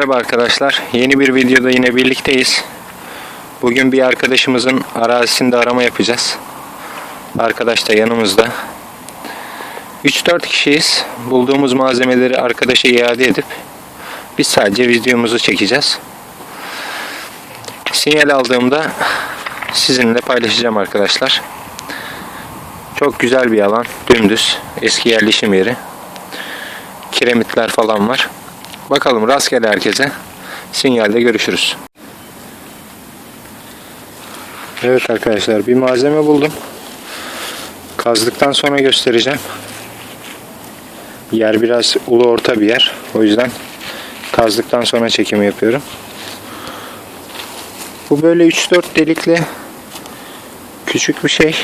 Merhaba arkadaşlar. Yeni bir videoda yine birlikteyiz. Bugün bir arkadaşımızın arazisinde arama yapacağız. Arkadaş da yanımızda. 3-4 kişiyiz. Bulduğumuz malzemeleri arkadaşa iade edip biz sadece videomuzu çekeceğiz. Sinyal aldığımda sizinle paylaşacağım arkadaşlar. Çok güzel bir alan. Dümdüz. Eski yerleşim yeri. Kiremitler falan var. Bakalım rastgele herkese. Sinyalde görüşürüz. Evet arkadaşlar bir malzeme buldum. Kazdıktan sonra göstereceğim. Yer biraz ulu orta bir yer. O yüzden kazdıktan sonra çekimi yapıyorum. Bu böyle 3-4 delikli küçük bir şey.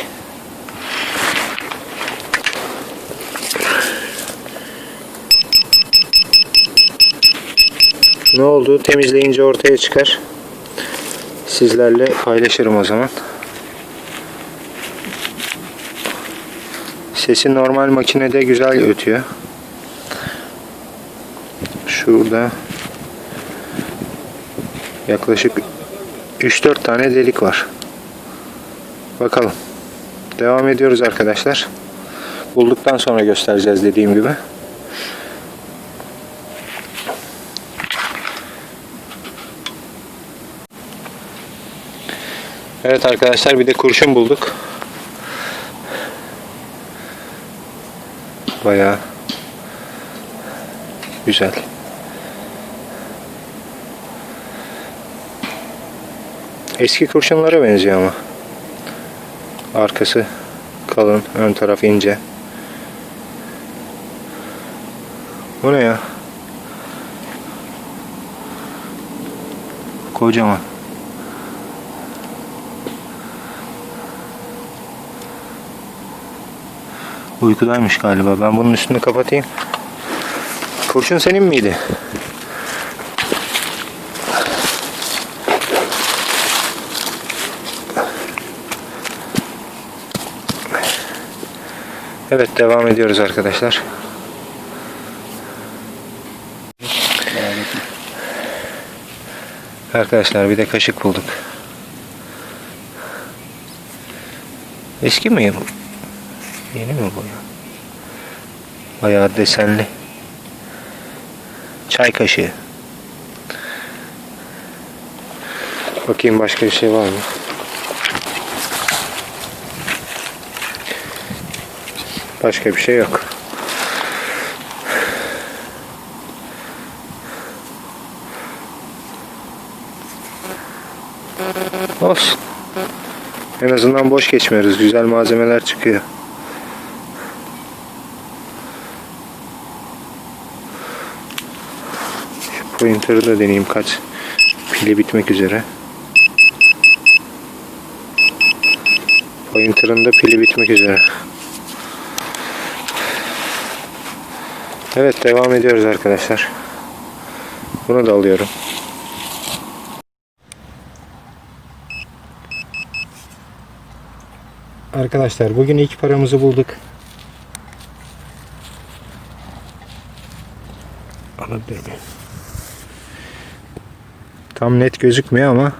Ne oldu temizleyince ortaya çıkar. Sizlerle paylaşırım o zaman. Sesi normal makinede güzel ötüyor. Şurada yaklaşık 3-4 tane delik var. Bakalım. Devam ediyoruz arkadaşlar. Bulduktan sonra göstereceğiz dediğim gibi. Evet arkadaşlar bir de kurşun bulduk. Bayağı güzel. Eski kurşunlara benziyor ama. Arkası kalın, ön taraf ince. Bu ne ya? Kocaman. Uykudaymış galiba. Ben bunun üstünü kapatayım. Kurşun senin miydi? Evet devam ediyoruz arkadaşlar. Arkadaşlar bir de kaşık bulduk. Eski mi? Yeni mi bu ya? Bayağı desenli. Çay kaşığı. Bakayım başka bir şey var mı? Başka bir şey yok. Olsun. En azından boş geçmiyoruz. Güzel malzemeler çıkıyor. Şu pointer'ı da deneyeyim kaç. Pili bitmek üzere. Pointer'ın da pili bitmek üzere. Evet devam ediyoruz arkadaşlar. Bunu da alıyorum. Arkadaşlar bugün ilk paramızı bulduk. Alabilir miyim? Tam net gözükmüyor ama.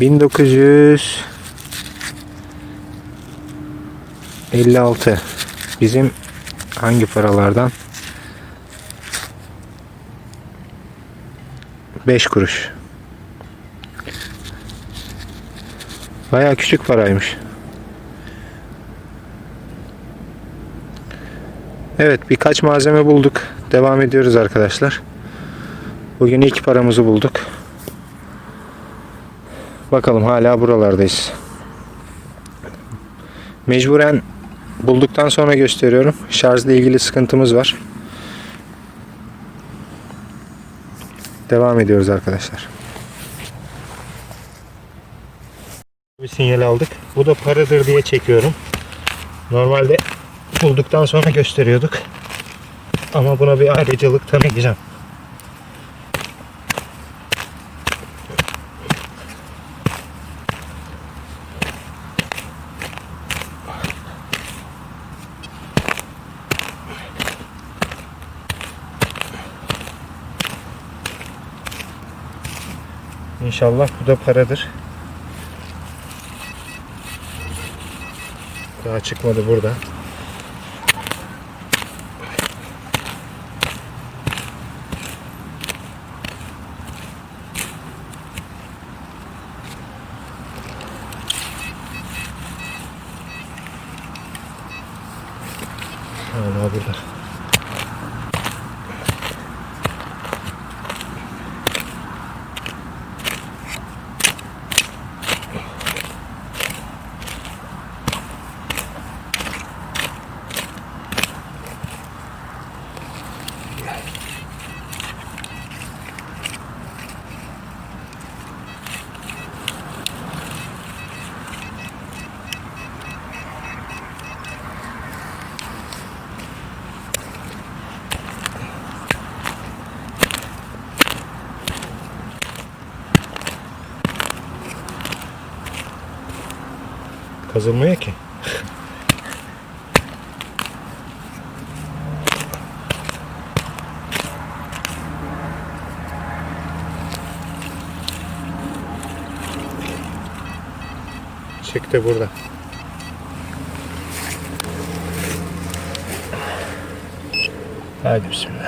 1956 bizim hangi paralardan? 5 kuruş. Bayağı küçük paraymış. Evet birkaç malzeme bulduk. Devam ediyoruz arkadaşlar. Bugün ilk paramızı bulduk. Bakalım hala buralardayız. Mecburen bulduktan sonra gösteriyorum. Şarjla ilgili sıkıntımız var. Devam ediyoruz arkadaşlar. Bir sinyal aldık. Bu da paradır diye çekiyorum. Normalde bulduktan sonra gösteriyorduk. Ama buna bir ayrıcalık tanıyacağım. İnşallah bu da paradır. Daha çıkmadı burada. Ki. Çıktı burada. Hadi bismillah.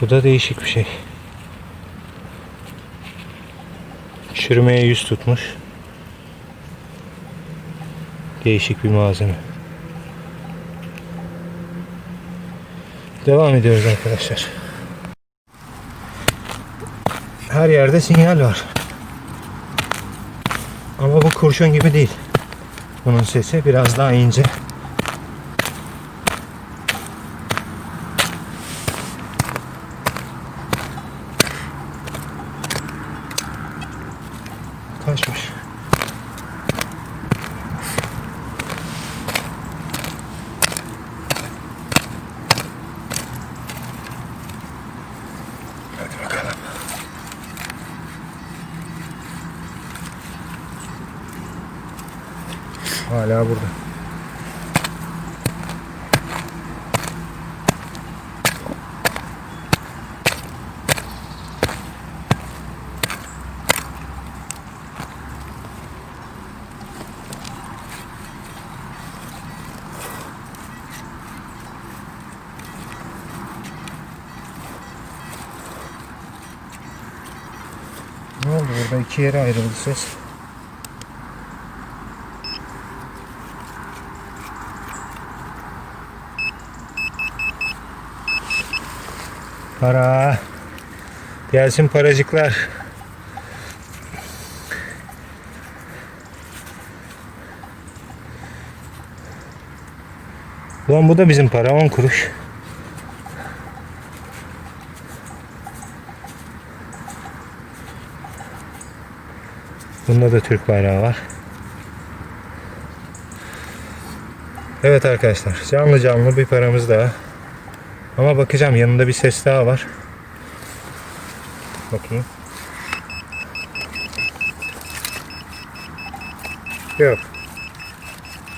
Bu da değişik bir şey. Çürümeye yüz tutmuş. Değişik bir malzeme. Devam ediyoruz arkadaşlar. Her yerde sinyal var. Ama bu kurşun gibi değil. Bunun sesi biraz daha ince. Taşmış. Hadi bakalım. Hala burada. Ne oldu burada iki yere ayrıldı ses. Para. Gelsin paracıklar. Ulan bu da bizim para 10 kuruş. Bunda da Türk bayrağı var. Evet arkadaşlar canlı canlı bir paramız daha. Ama bakacağım yanında bir ses daha var. Bakayım. Yok.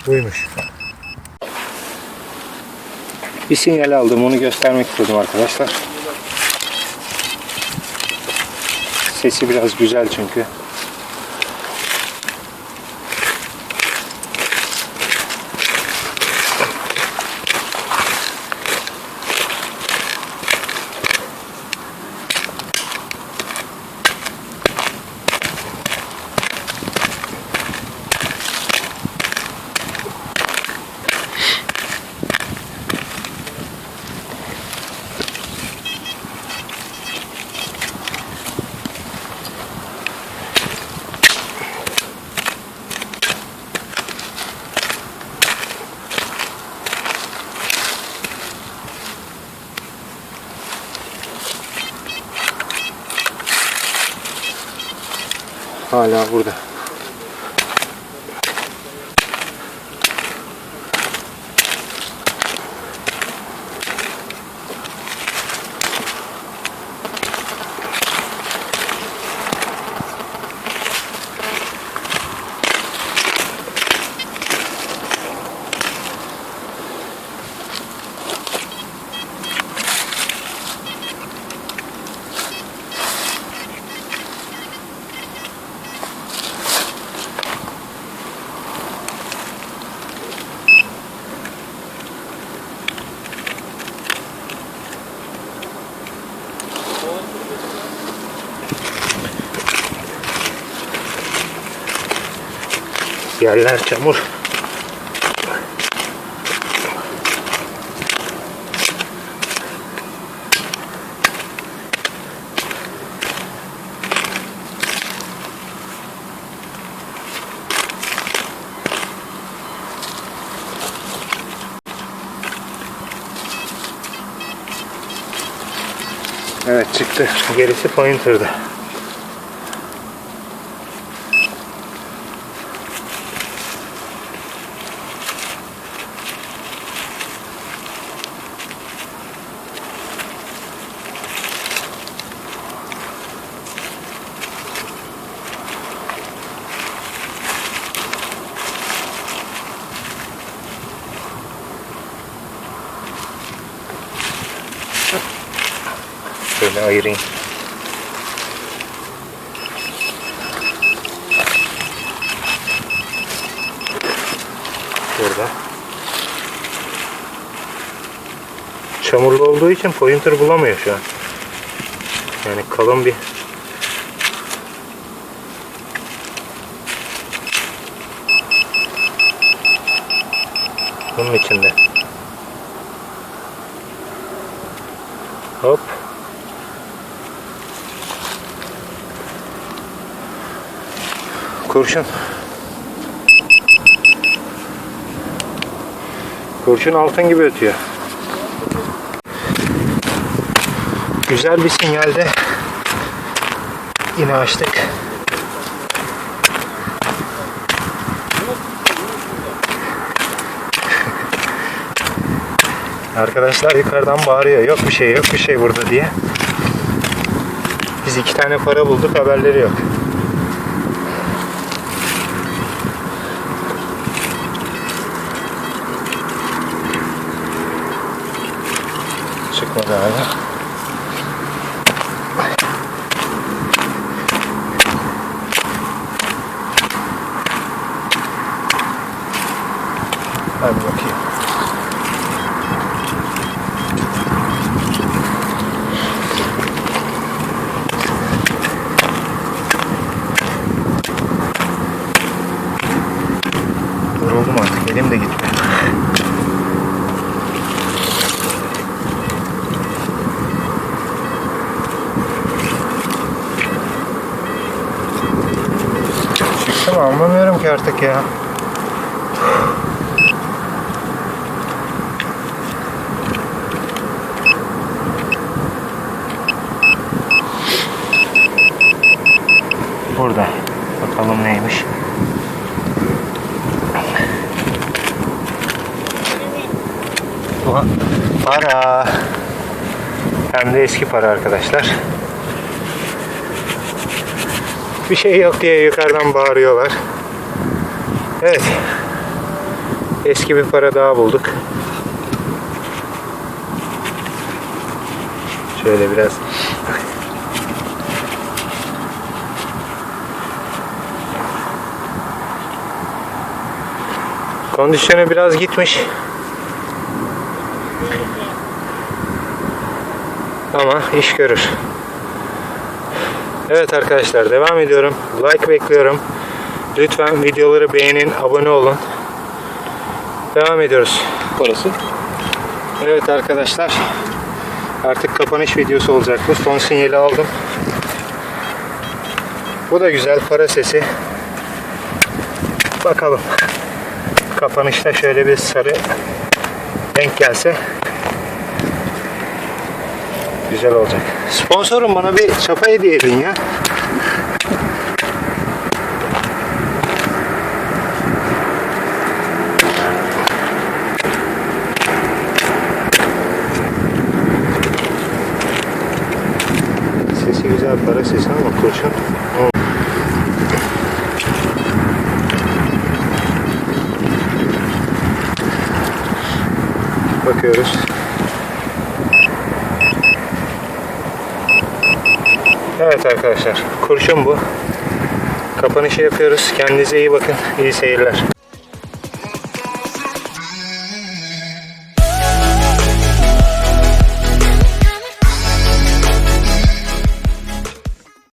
Buymuş. Bir sinyal aldım onu göstermek istedim arkadaşlar. Sesi biraz güzel çünkü. Hala burada. Yerler çamur. Evet çıktı. Gerisi pointer'dı. Şöyle ayırayım. Burada. Çamurlu olduğu için pointer bulamıyor şu an. Yani kalın bir bunun içinde. Hop. Kurşun. Kurşun altın gibi ötüyor. Güzel bir sinyalde yine açtık. Arkadaşlar yukarıdan bağırıyor. Yok bir şey, yok bir şey burada diye. Biz iki tane para bulduk, haberleri yok. Hala. Hadi bakayım. Yoruldum artık. Elim de gitmiyor. Anlamıyorum ki artık ya. Burada. Bakalım neymiş. Para. Hem de eski para arkadaşlar. Bir şey yok diye yukarıdan bağırıyorlar. Evet. Eski bir para daha bulduk. Şöyle biraz Kondisyonu biraz gitmiş. Ama iş görür. Evet arkadaşlar devam ediyorum. Like bekliyorum. Lütfen videoları beğenin, abone olun. Devam ediyoruz. Parası. Evet arkadaşlar. Artık kapanış videosu olacak bu. Son sinyali aldım. Bu da güzel para sesi. Bakalım. Kapanışta şöyle bir sarı denk gelse güzel olacak. Sponsorum bana bir çapa hediye edin ya. Sesi güzel para sesi ama kurşun. Bakıyoruz. Evet arkadaşlar kurşun bu. Kapanışı yapıyoruz. Kendinize iyi bakın. İyi seyirler.